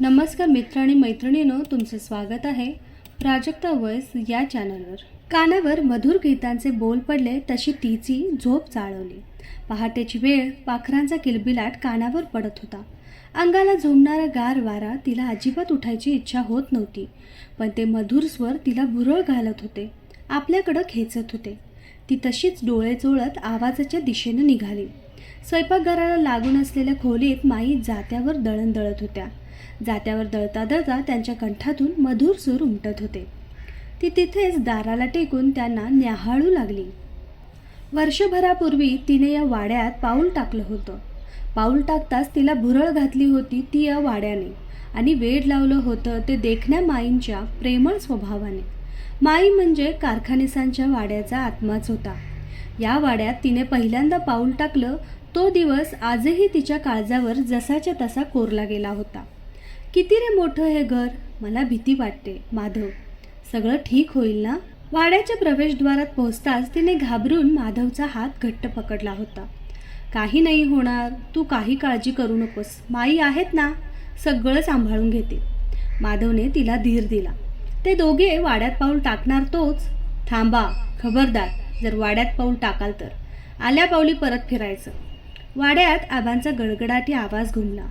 नमस्कार मित्र आणि मैत्रिणीनो तुमचे स्वागत आहे प्राजक्ता वॉइस या चॅनलवर. कानावर मधुर गीतांचे बोल पडले तशी तिची झोप चाळवली पहाटेची वेळ पाखरांचा किलबिलाट कानावर पडत होता. अंगाला झोमणारा गार वारा तिला अजिबात उठायची इच्छा होत नव्हती पण ते मधुर स्वर तिला भुरळ घालत होते आपल्याकडं खेचत होते. ती तशीच डोळे चोळत आवाजाच्या दिशेनं निघाली. स्वयंपाकघराला लागून असलेल्या खोलीत माई जात्यावर दळण दळत होत्या. जात्यावर दळता दळता त्यांच्या कंठातून मधुर सूर उमटत होते. ती तिथेच दाराला टेकून त्यांना न्याहाळू लागली. वर्षभरापूर्वी तिने या वाड्यात पाऊल टाकलं होतं. पाऊल टाकताच तिला भुरळ घातली होती ती या वाड्याने आणि वेड लावलं होतं ते देखण्या माईंच्या प्रेमळ स्वभावाने. माई म्हणजे कारखानिसांच्या वाड्याचा आत्माच होता. या वाड्यात तिने पहिल्यांदा पाऊल टाकलं तो दिवस आजही तिच्या काळजावर जसाच्या तसा कोरला गेला होता. किती रे मोठं हे घर? मला भीती वाटते माधव. सगळं ठीक होईल ना? वाड्याच्या प्रवेशद्वारात पोहोचताच तिने घाबरून माधवचा हात घट्ट पकडला होता. काही नाही होणार तू काही काळजी करू नकोस. माई आहेत ना? सगळं सांभाळून घेते. माधवने तिला धीर दिला. ते दोघे वाड्यात पाऊल टाकणार तोच. थांबा खबरदार जर वाड्यात पाऊल टाकाल तर. आल्या पावली परत फिरायचं. वाड्यात आबांचा गडगडाटी आवाज घुमला.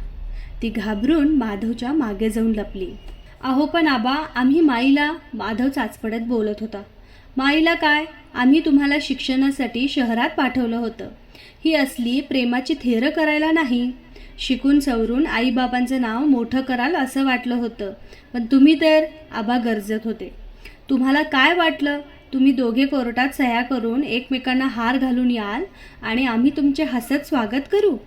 ती घाबरून माधवच्या मागे जाऊन लपली. अहो पण आबा आम्ही माईला माधव चाचपडत बोलत होता. माईला काय? आम्ही तुम्हाला शिक्षणासाठी शहरात पाठवलं होतं. ही असली प्रेमाची थेरं करायला नाही. शिकून सवरून आईबाबांचं नाव मोठं कराल असं वाटलं होतं. पण तुम्ही तर आबा गरजत होते. तुम्हाला काय वाटलं? तुम्ही दोघे कोर्टात सह्या करून एकमेकांना हार घालून याल आणि आम्ही तुमचे हसत स्वागत करू.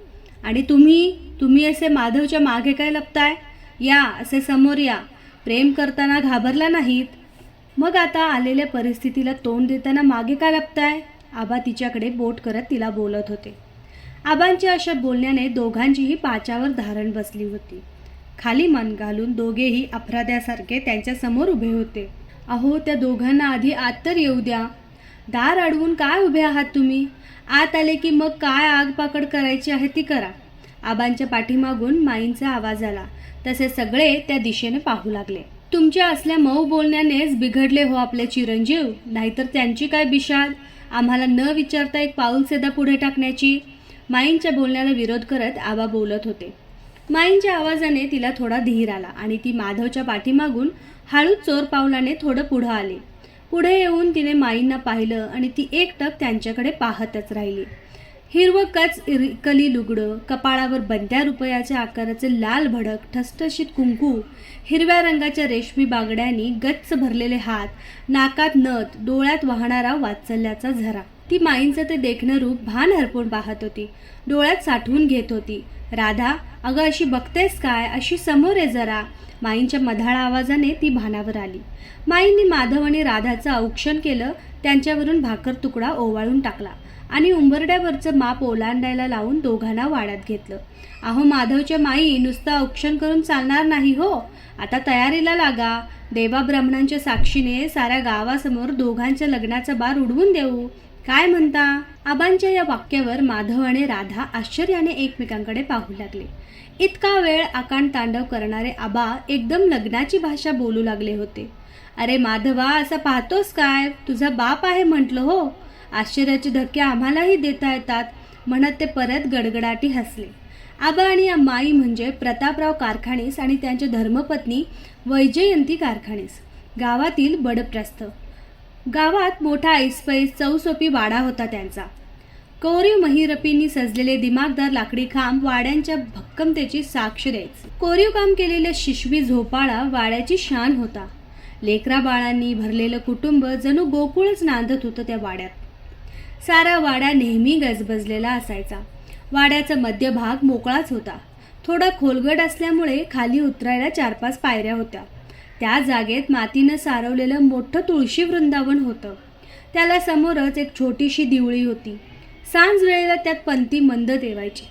आणि तुम्ही तुम्ही असे माधवच्या मागे काय लपताय? या असे समोर या. प्रेम करताना घाबरला नाहीत. मग आता आलेल्या परिस्थितीला तोंड देताना मागे का लपताय? आबा तिच्याकडे बोट करत तिला बोलत होते. आबांच्या अशा बोलण्याने दोघांचीही पाचावर धारण बसली होती. खाली मन घालून दोघेही अपराध्यासारखे त्यांच्यासमोर उभे होते. अहो त्या दोघांना आधी आत तर येऊ द्या. दार अडवून काय उभे आहात तुम्ही? आत आले की मग काय आगपाकड करायची आहे ती करा. आबांच्या पाठीमागून माईंचा आवाज आला. तसे सगळे त्या दिशेने पाहू लागले. तुमच्या असल्या मऊ बोलण्यानेच बिघडले हो आपले चिरंजीव. नाहीतर त्यांची काय बिशाल? आम्हाला न विचारता एक पाऊल सेदा पुढे टाकण्याची? माईंच्या बोलण्याला विरोध करत आबा बोलत होते. माईंच्या आवाजाने तिला थोडा धीर आला आणि ती माधवच्या पाठीमागून हळू चोर पावलाने थोडं पुढं आले. पुढे येऊन तिने माईंना पाहिलं आणि ती एकटक त्यांच्याकडे पाहतच राहिली. हिरवं कच कली लुगडं कपाळावर बंद्या रुपयाच्या आकाराचे लाल भडक ठसठशीत कुंकू हिरव्या रंगाच्या रेशमी बागड्यांनी गच्च भरलेले हात नाकात नथ डोळ्यात वाहणारा वात्सल्याचा झरा. ती माईंचं ते देखणं रूप भान हरपून पाहत होती. डोळ्यात साठवून घेत होती. राधा अगं अशी बघतेस काय? अशी समोर आहे जरा. माईंच्या मधाळ आवाजाने ती भानावर आली. माईंनी माधव आणि राधाचं औक्षण केलं त्यांच्यावरून भाकर तुकडा ओवाळून टाकला आणि उंबरड्यावरचं माप ओलांडायला लावून दोघांना वाड्यात घेतलं. अहो माधवच्या माई नुसतं औक्षण करून चालणार नाही हो. आता तयारीला लागा. देवा ब्राह्मणांच्या साक्षीने साऱ्या गावासमोर दोघांच्या लग्नाचा बार उडवून देऊ. काय म्हणता? आबांच्या या वाक्यावर माधव आणि राधा आश्चर्याने एकमेकांकडे पाहू लागले. इतका वेळ आकांड तांडव करणारे आबा एकदम लग्नाची भाषा बोलू लागले होते. अरे माधवा असं पाहतोस काय? तुझा बाप आहे म्हटलं हो. आश्चर्याचे धक्के आम्हालाही देता येतात म्हणत ते परत गडगडाटी हसले. आबा आणि या माई म्हणजे प्रतापराव कारखानीस आणि त्यांचे धर्मपत्नी वैजयंती कारखानीस. गावातील बडप्रस्थ. गावात मोठा ऐसपैस चौसोपी वाडा होता त्यांचा. कोरीव महिरपींनी सजलेले दिमागदार लाकडी खांब वाड्यांच्या भक्कमतेची साक्ष द्यायचे. कोरीव काम केलेल्या शिशवी झोपाळा वाड्याची शान होता. लेकरा बाळांनी भरलेलं कुटुंब जणू गोकुळच नांदत होतं त्या वाड्यात. सारा वाडा नेहमी गजबजलेला असायचा. वाड्याचा मध्यभाग मोकळाच होता. थोडा खोलगट असल्यामुळे खाली उतरायला चार पाच पायऱ्या होत्या. त्या जागेत मातीनं सारवलेलं मोठं तुळशी वृंदावन होतं. त्याला समोरच एक छोटीशी दिवळी होती. सांज वेळेला त्यात पंथी मंद देवायची.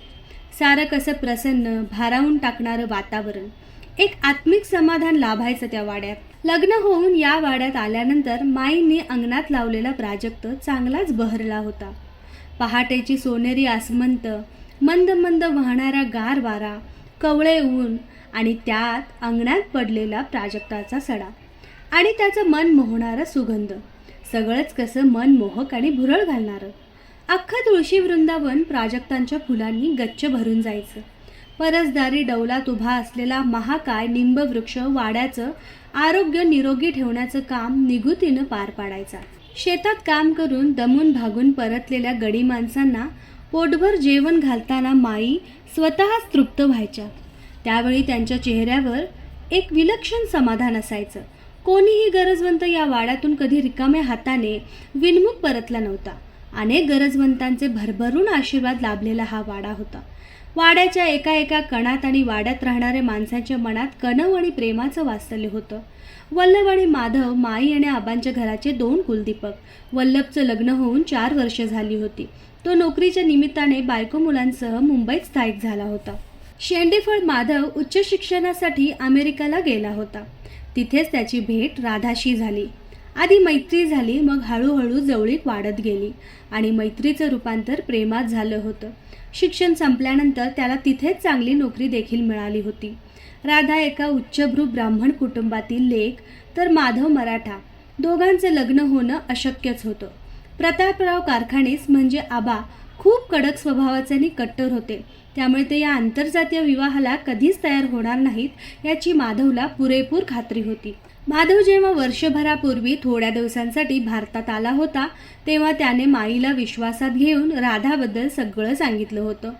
सारं कसं प्रसन्न भारावून टाकणारं वातावरण. एक आत्मिक समाधान लाभायचं त्या वाड्यात. लग्न होऊन या वाड्यात आल्यानंतर माईंनी अंगणात लावलेला प्राजक्त चांगलाच बहरला होता. पहाटेची सोनेरी आसमंत मंद मंद वाहणारा गार वारा कवळे ऊन आणि त्यात अंगणात पडलेला प्राजक्ताचा सडा. आणि त्याचं मन मोहणारा सुगंध. सगळंच कसं मन मोहक आणि भुरळ घालणारं. अख्खं तुळशी वृंदावन प्राजक्तांच्या फुलांनी गच्च भरून जायचं. परसदारी डौलात उभा असलेला महाकाय निंबवृक्ष वाड्याचं आरोग्य निरोगी ठेवण्याचं काम निगुतीनं पार पाडायचा. शेतात काम करून दमून भागून परतलेल्या गडी माणसांना पोटभर जेवण घालताना माई स्वतःच तृप्त व्हायच्या. त्यावेळी त्यांच्या चेहऱ्यावर एक विलक्षण समाधान असायचं. कोणीही गरजवंत या वाड्यातून कधी रिकाम्या हाताने विनमुख परतला नव्हता. अनेक गरजवंतांचे भरभरून आशीर्वाद लाभलेला हा वाडा होता. वाड्याच्या एका एका कणात आणि वाड्यात राहणाऱ्या माणसांच्या मनात कणव आणि प्रेमाचं वास्तल्य होतं. वल्लभ आणि माधव माई आणि आबांच्या घराचे दोन कुलदीपक. वल्लभचं लग्न होऊन चार वर्ष झाली होती. तो नोकरीच्या निमित्ताने बायको मुलांसह मुंबईत स्थायिक झाला होता. शेंडेफळ माधव उच्च शिक्षणासाठी अमेरिकाला गेला होता. तिथेच त्याची भेट राधाशी झाली. आधी मैत्री झाली मग हळूहळू जवळीक वाढत गेली आणि मैत्रीचं रूपांतर प्रेमात झालं होतं. शिक्षण संपल्यानंतर त्याला तिथेच चांगली नोकरी देखील मिळाली होती. राधा एका उच्चभ्रू ब्राह्मण कुटुंबातील लेख तर माधव मराठा. दोघांचं लग्न होणं अशक्यच होतं. प्रतापराव कारखानीस म्हणजे आबा खूप कडक स्वभावाचे आणि कट्टर होते. त्यामुळे ते या आंतरजातीय विवाहाला कधीच तयार होणार नाहीत याची माधवला पुरेपूर खात्री होती. माधव जेव्हा वर्षभरापूर्वी थोड्या दिवसांसाठी भारतात आला होता तेव्हा त्याने माईला विश्वासात घेऊन राधाबद्दल सगळं सांगितलं होतं.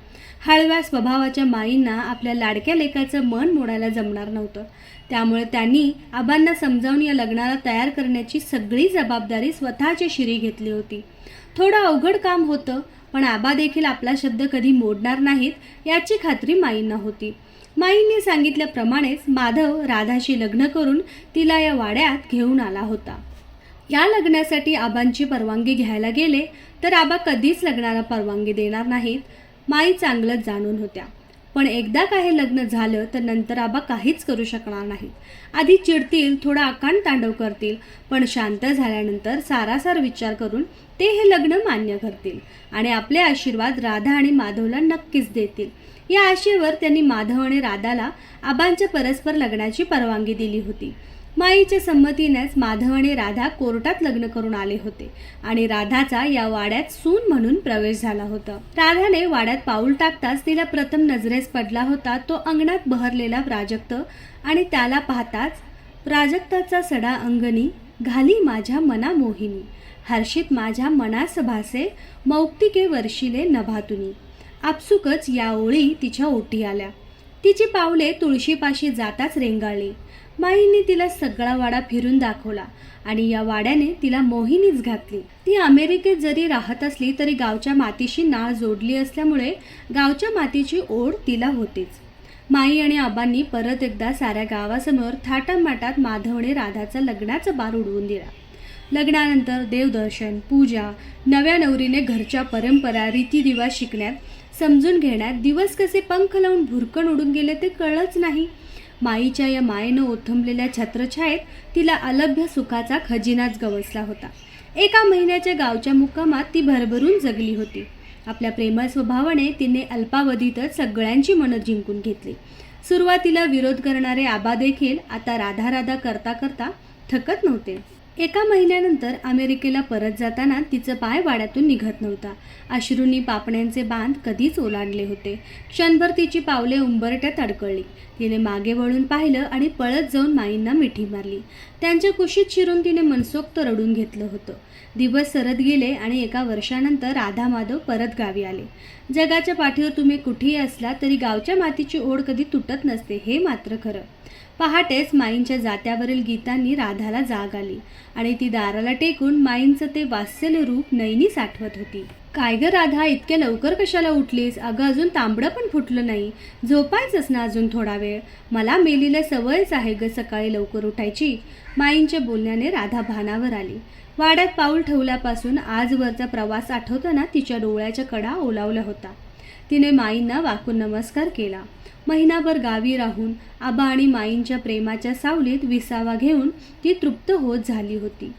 हळव्या स्वभावाच्या माईंना आपल्या लाडक्या लेकाचं मन मोडायला जमणार नव्हतं. त्यामुळे त्यांनी आबांना समजावून या लग्नाला तयार करण्याची सगळी जबाबदारी स्वतःच्या शिरी घेतली होती. थोडं अवघड काम होतं पण आबा देखील आपला शब्द कधी मोडणार नाहीत याची खात्री माईंना होती. माईंनी सांगितल्याप्रमाणेच माधव राधाशी लग्न करून तिला या वाड्यात घेऊन आला होता. या लग्नासाठी आबांची परवानगी घ्यायला गेले तर आबा कधीच लग्नाला परवानगी देणार नाहीत माई चांगलंच जाणून होत्या. पण एकदा का हे लग्न झालं तर नंतर आबा काहीच करू शकणार नाहीत. आधी चिडतील थोडा आकांड तांडव करतील पण शांत झाल्यानंतर सारासार विचार करून ते हे लग्न मान्य करतील आणि आपले आशीर्वाद राधा आणि माधवला नक्कीच देतील. या आशेवर त्यांनी माधव आणि राधाला आबांच्या परस्पर लग्नाची परवानगी दिली होती. माईच्या संमतीनेच माधव आणि राधा कोर्टात लग्न करून आले होते आणि राधाचा या वाड्यात सून म्हणून प्रवेश झाला होता. राधाने वाड्यात पाऊल टाकताच तिला प्रथम नजरेस पडला होता तो अंगणात बहरलेला प्राजक्त आणि त्याला पाहताच प्राजक्ताचा सडा अंगणी घाली माझ्या मना मोहिनी हर्षित माझ्या मनास भासे मौक्तिके वर्षिले नभातुनी. आपसुकच या ओळी तिच्या ओटी आल्या. तिची पावले तुळशीपाशी जाताच रेंगाळली. माईंनी तिला सगळा वाडा फिरून दाखवला आणि या वाड्याने तिला मोहिनीच घातली. ती अमेरिकेत जरी राहत असली तरी गावच्या मातीशी नाळ जोडली असल्यामुळे गावच्या मातीची ओढ तिला होतीच. माई आणि आबांनी परत एकदा साऱ्या गावासमोर थाटामाटात माधवने राधाचा लग्नाचा बार उडवून दिला. लग्नानंतर देवदर्शन पूजा नव्या नवरीने घरच्या परंपरा रीतिरिवाज शिकण्यात समजून घेण्यात दिवस कसे पंख लावून भुरकण उडून गेले ते कळलंच नाही. माईच्या या मायेनं ओथंबलेल्या छत्रछायेत तिला अलभ्य सुखाचा खजिनाच गवसला होता. एका महिन्याच्या गावच्या मुक्कामात ती भरभरून जगली होती. आपल्या प्रेमळ स्वभावाने तिने अल्पावधीतच सगळ्यांची मनं जिंकून घेतली. सुरुवातीला विरोध करणारे आबा देखील आता राधा राधा करता करता थकत नव्हते. एका महिन्यानंतर अमेरिकेला परत जाताना तिचं पाय वाड्यातून निघत नव्हता. अश्रूंनी पापण्यांचे बांध कधीच ओलांडले होते. क्षणभर तिची पावले उंबरट्यात अडकळली. तिने मागे वळून पाहिलं आणि पळत जाऊन माईंना मिठी मारली. त्यांच्या कुशीत शिरून तिने मनसोक्त रडून घेतलं होतं. दिवस सरत गेले आणि एका वर्षानंतर राधा माधव परत गावी आले. जगाच्या पाठीवर तुम्ही कुठेही असला तरी गावच्या मातीची ओढ कधी तुटत नसते हे मात्र खरं. पहाटेच माईंच्या जात्यावरील गीतांनी राधाला जाग आली आणि ती दाराला टेकून माईंचं ते वात्सल्य रूप नैनी साठवत होती. काय ग राधा इतक्या लवकर कशाला उठलीस? अगं अजून तांबडं पण फुटलं नाही. झोपायचंच ना अजून थोडा वेळ? मला मेलीला सवयच आहे ग सकाळी लवकर उठायची. माईंच्या बोलण्याने राधा भानावर आली. वाड्यात पाऊल ठेवल्यापासून आजवरचा प्रवास आठवताना तिच्या डोळ्याच्या कडा ओलावला होता. तिने माईंना वाकून नमस्कार केला. महिनाभर गावी राहून आबा आणि माईंच्या प्रेमाच्या सावलीत विसावा घेऊन ती तृप्त होत झाली होती.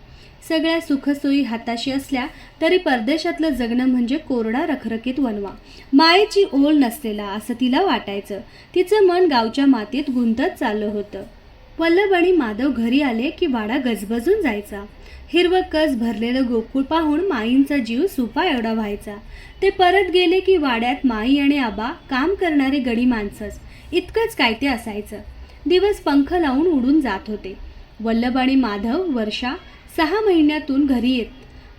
सगळ्या सुखसोयी हाताशी असल्या तरी परदेशातलं जगणं म्हणजे कोरडा रखरखीत वनवा मायेची ओळ नसलेला असं तिला वाटायचं. तिचं मन गावच्या मातीत गुंतत चाललं होतं. वल्लभ आणि माधव घरी आले की वाडा गजबजून जायचा. हिरवं कस भरलेलं गोकुळ पाहून माईंचा जीव सुपा एवढा व्हायचा. ते परत गेले की वाड्यात माई आणि आबा काम करणारे गडी माणसंच. इतकंच काय ते असायचं. दिवस पंख लावून उडून जात होते. वल्लभ आणि माधव वर्षा सहा महिन्यातून घरी येत.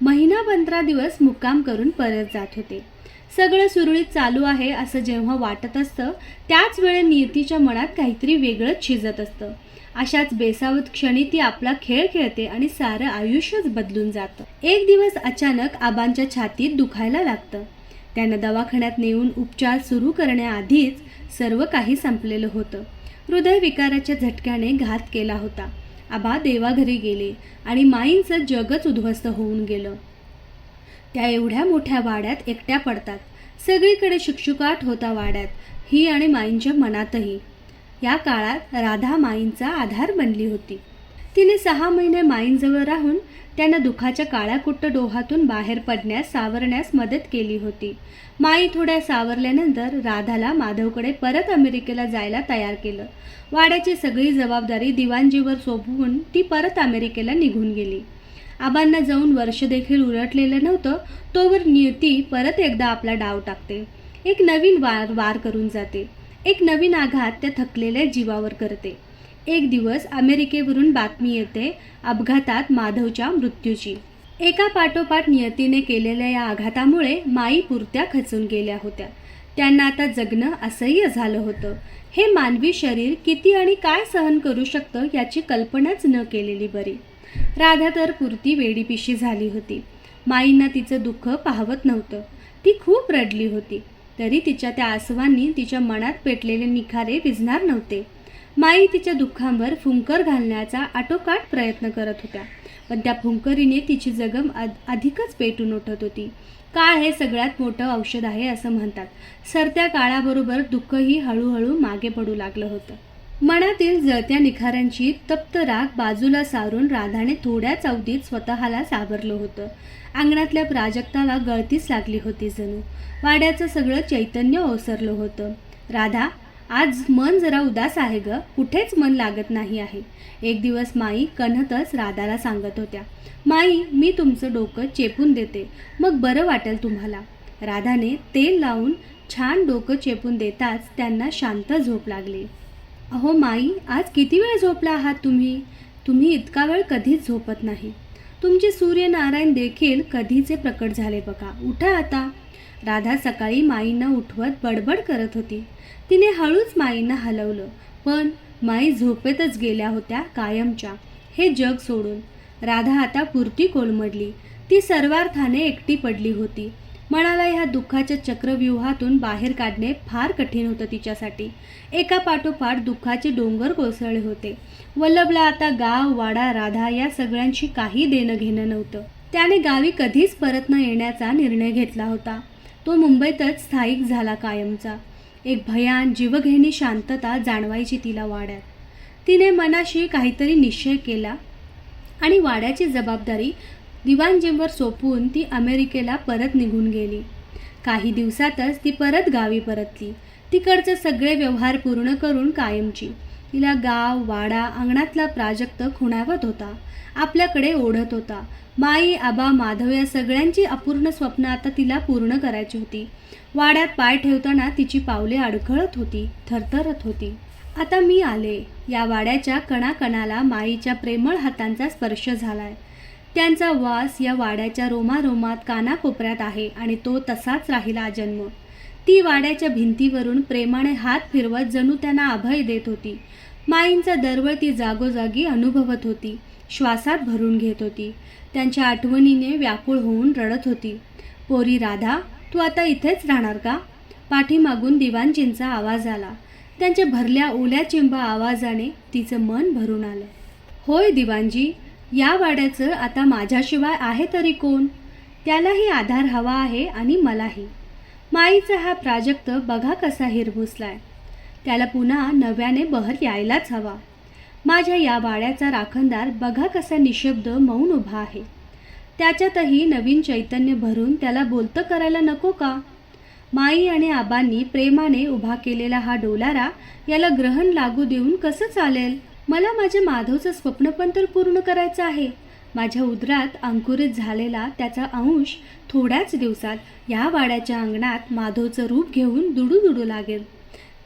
महिना पंधरा दिवस मुक्काम करून परत जात होते. सगळं सुरळीत चालू आहे असं जेव्हा वाटत असतं त्याच वेळी नियतीच्या मनात काहीतरी वेगळंच शिजत असतं. अशाच बेसावत क्षणी ती आपला खेळ खेळते आणि सारं आयुष्यच बदलून जातं. एक दिवस अचानक आबांच्या छातीत दुखायला लागतं. त्यानं दवाखान्यात नेऊन उपचार सुरू करण्याआधीच सर्व काही संपलेलं होतं. हृदयविकाराच्या झटक्याने घात केला होता. आबा देवाघरी गेले आणि माईंचं जगच उद्ध्वस्त होऊन गेलं. त्या एवढ्या मोठ्या वाड्यात एकट्या पडतात. सगळीकडे शुकशुकाट होता वाड्यात ही आणि माईंच्या मनातही. या काळात राधा माईंचा आधार बनली होती. तिने सहा महिने माईंजवळ राहून त्यांना दुखाच्या काळ्याकुट्ट डोहातून बाहेर पडण्यास सावरण्यास मदत केली होती. माई थोड्या सावरल्यानंतर राधाला माधवकडे परत अमेरिकेला जायला तयार केलं. वाड्याची सगळी जबाबदारी दिवाणजीवर सोपवून ती परत अमेरिकेला निघून गेली. आबांना जाऊन वर्ष देखील उलटलेलं नव्हतं तोवर नियती परत एकदा आपला डाव टाकते. एक नवीन वार वार करून जाते. एक नवीन आघात त्या थकलेल्या जीवावर करते. एक दिवस अमेरिकेवरून बातमी येते अपघातात माधवच्या मृत्यूची. एका पाठोपाठ नियतीने केलेल्या या आघातामुळे माई पुरत्या खचून गेल्या होत्या. त्यांना आता जगणं असह्य झालं होतं. हे मानवी शरीर किती आणि काय सहन करू शकतं याची कल्पनाच न केलेली बरी. राधा तर पुरती वेडीपिशी झाली होती. माईंना तिचं दुःख पाहवत नव्हतं. ती खूप रडली होती. तरी तिच्या त्या आसवांनी तिच्या मनात पेटलेले निखारे विझणार नव्हते. माई तिच्या दुःखांवर फुंकर घालण्याचा आटोकाट प्रयत्न करत होत्या. पण त्या फुंकरीने तिची जगम अधिकच पेटून उठत होती. काळ हे सगळ्यात मोठं औषध आहे असं म्हणतात. सरत्या काळाबरोबर दुःखही हळूहळू मागे पडू लागलं होतं. मनातील जळत्या निखाऱ्यांची तप्त राग बाजूला सारून राधाने थोड्या अवधीत स्वतःला सावरलं होतं. अंगणातल्या प्राजक्ताला गळतीच लागली होती जणू. वाड्याचं सगळं चैतन्य ओसरलं होतं. राधा आज मन जरा उदास आहे ग. कुठेच मन लागत नाही आहे. एक दिवस माई कन्हतच राधाला सांगत होत्या. माई मी तुमचं डोकं चेपून देते. मग बरं वाटेल तुम्हाला. राधाने तेल लावून छान डोकं चेपून देताच त्यांना शांत झोप लागली. अहो माई आज किती वेळ झोपला आहात तुम्ही? तुम्ही इतका वेळ कधीच झोपत नाही. तुमचे सूर्यनारायण देखील कधीचे प्रकट झाले बघा. उठा आता. राधा सकाळी माईंना उठवत बडबड करत होती. तिने हळूच माईंना हलवलं. पण माई झोपेतच गेल्या होत्या कायमच्या. हे जग सोडून. राधा आता पुरती कोलमडली. ती सर्वार्थाने एकटी पडली होती. मनाला ह्या दुःखाच्या चक्रव्यूहातून बाहेर काढणे फार कठीण होतं तिच्यासाठी. एका पाठोपाठ दुःखाचे डोंगर कोसळले होते. वल्लभला आता गाव वाडा राधा या सगळ्यांशी काही देणं घेणं नव्हतं. त्याने गावी कधीच परत न येण्याचा निर्णय घेतला होता. तो मुंबईतच स्थायिक झाला कायमचा. एक भयान जीवघेणी शांतता जाणवायची तिला वाड्यात. तिने मनाशी काहीतरी निश्चय केला आणि वाड्याची जबाबदारी दिवाणजींवर सोपवून ती अमेरिकेला परत निघून गेली. काही दिवसातच ती परत गावी परतली. तिकडचे सगळे व्यवहार पूर्ण करून कायमची. तिला गाव वाडा अंगणातला प्राजक्त खुणावत होता. आपल्याकडे ओढत होता. माई आबा माधव या सगळ्यांची अपूर्ण स्वप्न आता तिला पूर्ण करायची होती. वाड्यात पाय ठेवताना तिची पावले अडखळत होती थरथरत होती. आता मी आले. या वाड्याच्या कणाकणाला माईच्या प्रेमळ हातांचा स्पर्श झालाय. त्यांचा वास या वाड्याच्या रोमारोमात कानाकोपऱ्यात आहे आणि तो तसाच राहिला जन्म. ती वाड्याच्या भिंतीवरून प्रेमाने हात फिरवत जणू त्यांना अभय देत होती. माईंचा दरवळ ती जागोजागी अनुभवत होती. श्वासात भरून घेत होती. त्यांच्या आठवणीने व्याकुळ होऊन रडत होती. पोरी राधा तू आता इथेच राहणार का? पाठीमागून दिवाणजींचा आवाज आला. त्यांच्या भरल्या ओल्या चिंबा आवाजाने तिचं मन भरून आलं. होय दिवाणजी या वाड्याचं आता माझ्याशिवाय आहे तरी कोण? त्यालाही आधार हवा आहे आणि मलाही. माईचा हा प्राजक्त बघा कसा हिरभुसलाय. त्याला पुन्हा नव्याने बहर यायलाच हवा. माझ्या या वाड्याचा राखणदार बघा कसा निशब्द मौन उभा आहे. त्याच्यातही नवीन चैतन्य भरून त्याला बोलतं करायला नको का? माई आणि आबांनी प्रेमाने उभा केलेला हा डोलारा याला ग्रहण लागू देऊन कसं चालेल? मला माझ्या माधवचं स्वप्न पण तर पूर्ण करायचं आहे. माझ्या उदरात अंकुरित झालेला त्याचा अंश थोड्याच दिवसात या वाड्याच्या अंगणात माधवचं रूप घेऊन दुडू दुडू लागेल.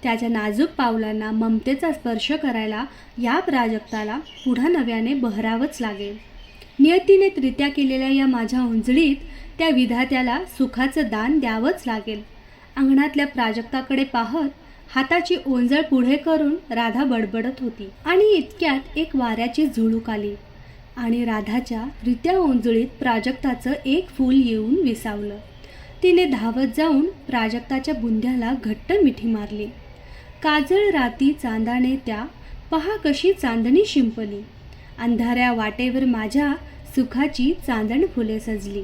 त्याच्या नाजूक पावलांना ममतेचा स्पर्श करायला या प्राजक्ताला पुढं नव्याने बहरावंच लागेल. नियतीने त्रित्या केलेल्या या माझ्या उंजळीत त्या विधात्याला सुखाचं दान द्यावंच लागेल. अंगणातल्या प्राजक्ताकडे पाहत हाताची ओंजळ पुढे करून राधा बडबडत होती आणि इतक्यात एक वाऱ्याची झुळूक आली. आणि राधाच्या रित्या ओंजळीत प्राजक्ताचं एक फूल येऊन विसावलं. तिने धावत जाऊन प्राजक्ताच्या बुंध्याला घट्ट मिठी मारली. काजळ राती चांदाने त्या पहा कशी चांदणी शिंपली. अंधाऱ्या वाटेवर माझ्या सुखाची चांदण फुले सजली.